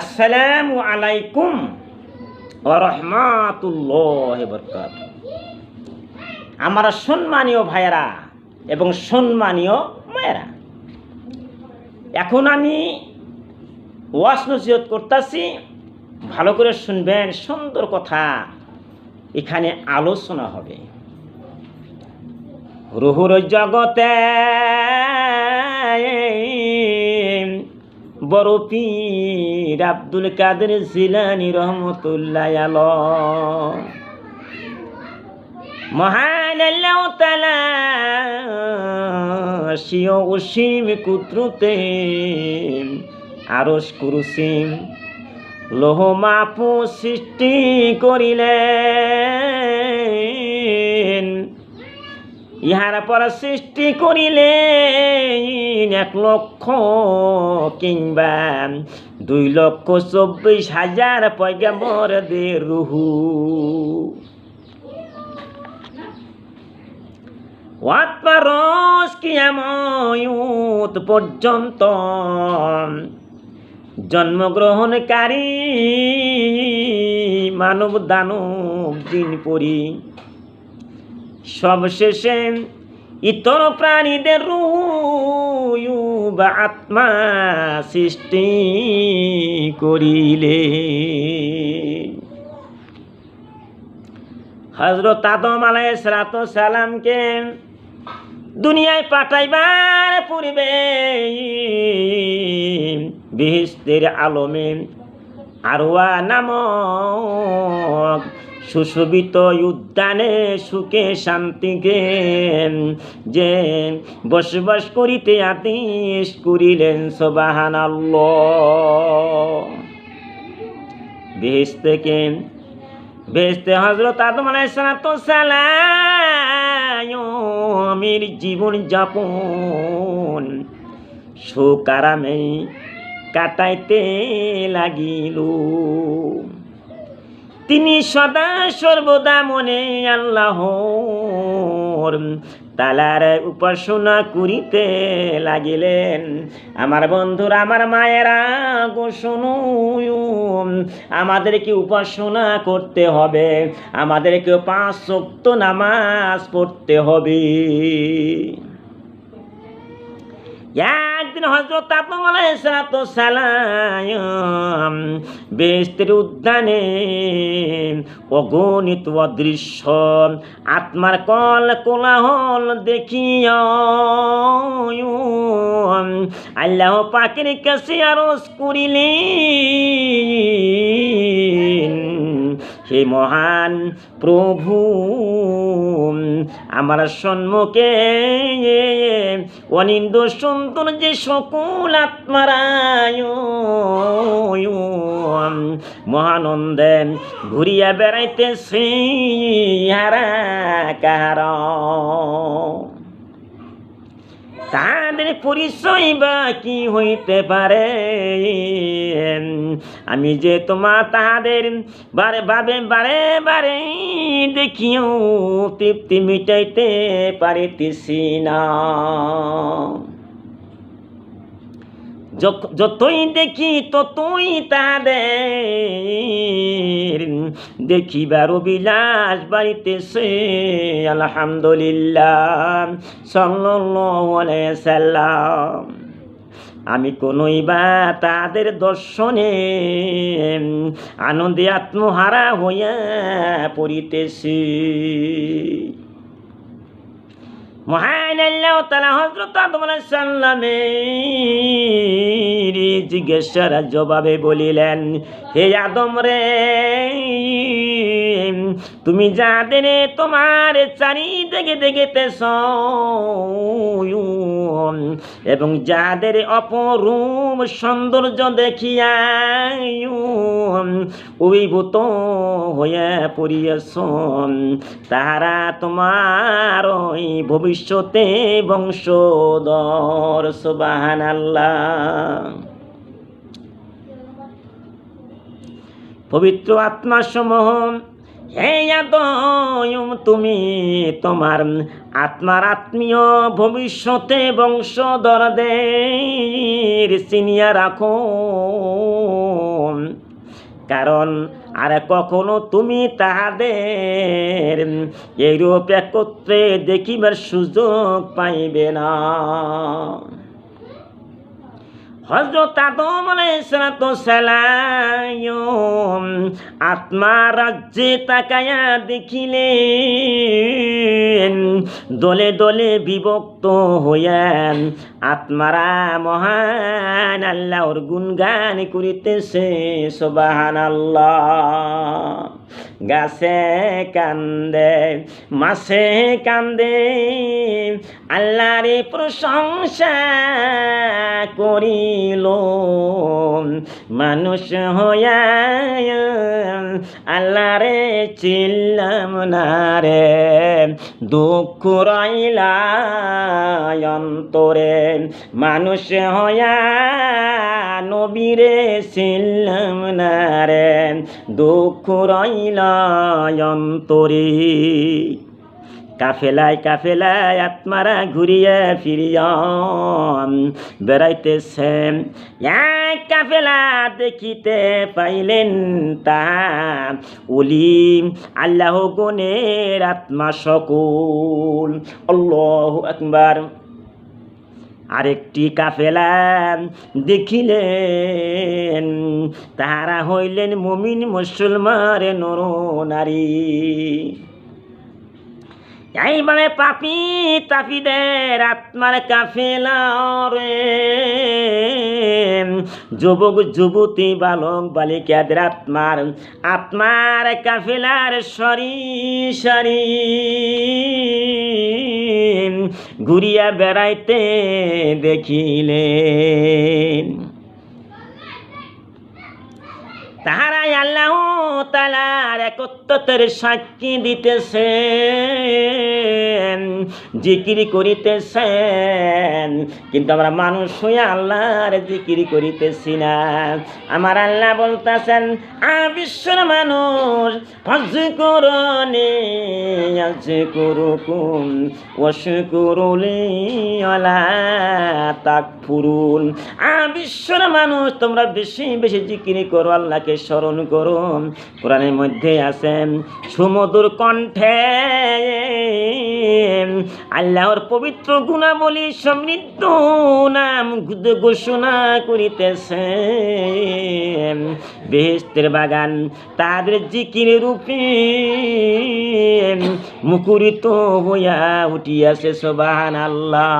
আসসালামু আলাইকুম রহমাতুল্লাহ আমার সম্মানীয় ভাইয়েরা এবং সম্মানীয় মায়েরা, এখন আমি ওয়াস নসিহত করতেছি, ভালো করে শুনবেন, সুন্দর কথা এখানে আলোচনা হবে। রুহুর জগতে বড় পীর আব্দুল কাদের জিলানি রহমতুল্লাহ আলম মহান আল্লাহ তালা কুদ্রুতে আরস কুরুসিম লোহ মাপু সৃষ্টি করিলেন। ইহারা পর সৃষ্টি করিলেন এক লক্ষ কিংবা দুই লক্ষ চব্বিশ হাজার পয়গামর দে রুহু। ওয়াতপারস কিয়ামত পর্যন্ত জন্মগ্রহণকারী মানব দানব দিন পরি সবশেষে ইতর প্রাণীদের রুহু বা আত্মা সৃষ্টি করিলে। হজরত আদম আলাইসালাত সালামকে দুনিয়ায় পাঠাইবার পূর্বে বিহিস্তের আলমে আরোয়া নামক সুশোভিত উদ্যানে সুখে শান্তিকে যে বসবাস করিতে আদেশ করিলেন সবাহান বেশ থেকে বেহেস্তে হজরত আদম আলাইসালামের জীবন যাপন সুকারামে কাটাইতে লাগিল। তিনি সদা সর্বদা মনে আল্লাহ তালার উপাসনা করিতে লাগিলেন। আমার বন্ধুরা, আমার মায়েরা, গো আমাদেরকে উপাসনা করতে হবে, আমাদেরকে পাঁচ শক্ত নামাজ পড়তে হবে। একদিন হজরত আদম বেস্তের উদ্যানে অগণিত অদৃশ্য আত্মার কল কোলাহল দেখিয়া আল্লাহ পাখির কাছে আরও করিলেন হে মহান প্রভু, আমার সম্মুখে অনিন্দ সুন্দর যে সকল আত্মারায় মহানন্দে ঘুরিয়া বেড়াইতেছে হারা কাহার। তাদের পরিচয় বা কি হইতে পারে? আমি যে তোমার তাহাদের বারে বাবে বারে বারে দেখিও তৃপ্তি মিটাইতে পারিতেছি না। যতই দেখি ততই তাদের দেখিবার অবিলাস বাড়িতেছে। আলহামদুলিল্লাহ সাল্লাম আমি কোনই বা তাদের দর্শনে আনন্দে আত্মহারা হইয়া পড়িতেছি। মহান তালা হজরত আদম সাল্লামের জিজ্ঞাসার জবাবে বলিলেন, হে আদম রে, তুমি যাদের তোমার চারিদিকে দেখিতেছ, এবং যাদের অপরূপ সৌন্দর্য দেখিয়া অভিভূত হইয়া পড়িয়াছ, তাহারা তোমার ওই ভবিষ্যতে বংশধর সুবাহান আল্লাহ পবিত্র আত্মা সমূহ হে আদম, তুমি তোমার আত্মার আত্মীয়, ভবিষ্যতে বংশধরদের চিনিয়া রাখো। কারণ আর কখনো তুমি তাহাদের এইরূপ একত্রে দেখিবার সুযোগ পাইবে না। হজরত আদম সালাম আত্মা রাজ্যে তাকায়া দেখিলেন। দলে দলে বিভক্ত হইয়ান। আত্মারা মহান আল্লাহর গুণগান করিতেছে সোবাহান আল্লাহ গাছে কান্দে মাসে কান্দে আল্লাহরে প্রশংসা করিল। মানুষ হইয়া আল্লাহরে চিল্লাম না রে। দুঃখ রইলা অন্তরে। মানুষ হইয়া নবীরে ছিলাম না রে। দুঃখ রইলা অন্তরে। কাফেলায় কাফেলায় আত্মারা ঘুরিয়ে ফিরিয়া বেড়াইতেছে। এক কাফেলা দেখিতে পাইলেন তা উলি আল্লাহ গনের আত্মা সকল। আল্লাহ একবার আরেকটি কাফেলা দেখিলেন, তাহারা হইলেন মুমিন মুসলমারে নর নারী। এইভাবে পাপি তাপিদের আত্মার কাফেলা রে যুবক, যুবতী, বালক, বালিকাদের আত্মার আত্মার কাফেলার সরি সরি ঘুরিয়া বেড়াইতে দেখিলেন। তাহারাই আল্লাহ তালার একত্রের সাক্ষী দিতেছেন, জিকিরি করিতেছেন। কিন্তু আমরা মানুষ হয়ে আল্লাহর জিকিরি করিতেছি না। আমার আল্লাহ বলতেছেন আ বিশ্বর মানুষ হজ করনে আজ করুকুম ওস করুলি অলা তাক ফুরুন আ বিশ্বর মানুষ, তোমরা বেশি বেশি জিকিরি করো আল্লাহকে স্মরণ করুন। কোরআনের মধ্যে আছেন সুমধুর কণ্ঠে আল্লাহর পবিত্র গুণাবলী সমৃদ্ধ নাম ঘোষণা করিতেছে। বেহেস্তের বাগান তাদের জিকির রূপে মুকুরিত হইয়া উঠিয়াছে সোবান আল্লাহ